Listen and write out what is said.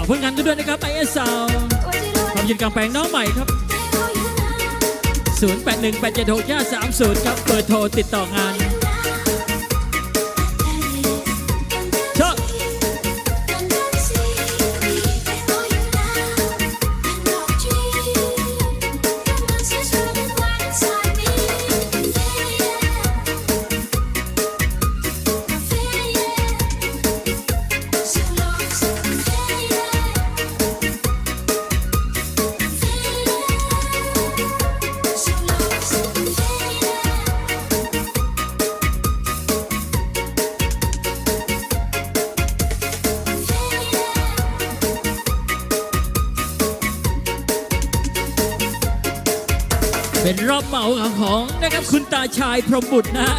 ากผลงานกันด้วยนะครับไอเอสาวทำยินกลางแปลงน้องใหม่ครับ 0818765530 ครับเบอร์โทรติดต่องาน เป็นรอบเหมาของนะครับคุณตาชายพรหมบุตรนะฮะ